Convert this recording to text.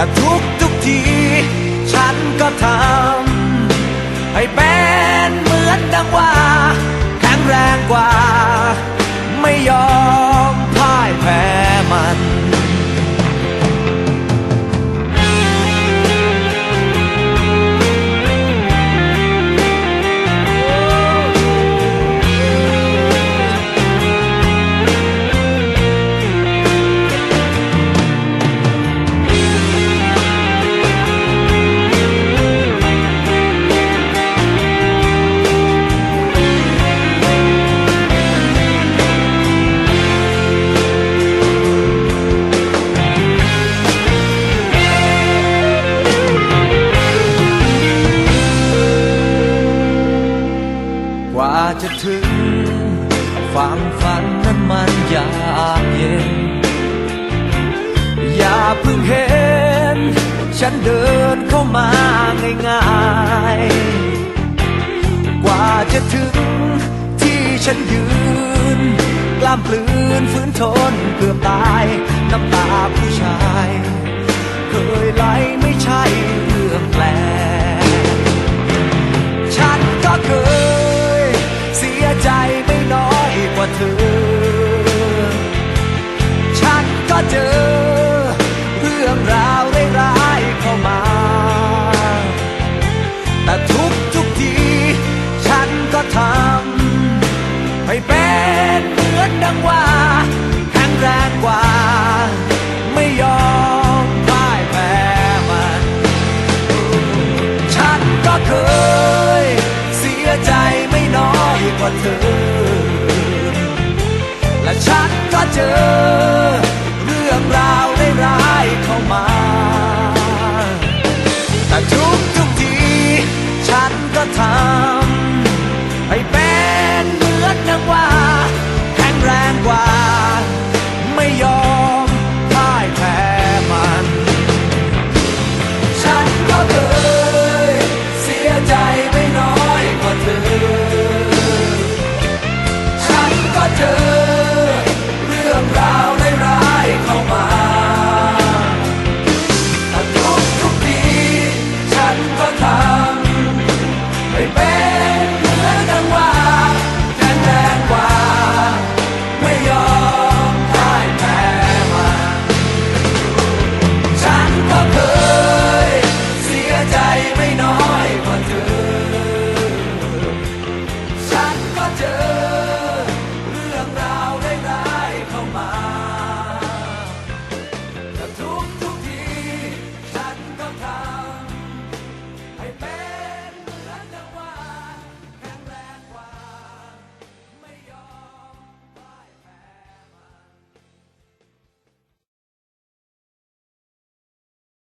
แต่ทุกทุกที ฉันก็ทำ จะถึงฝั่งฝันนั้นมันยากเย็น อย่าเพิ่งเห็น ฉันเดินเข้ามาง่ายๆ กว่าจะถึงที่ฉันยืน กล้ามปลืนฝืนทนเกือตาย นเหมือนดังว่าแข็งแรงกว่า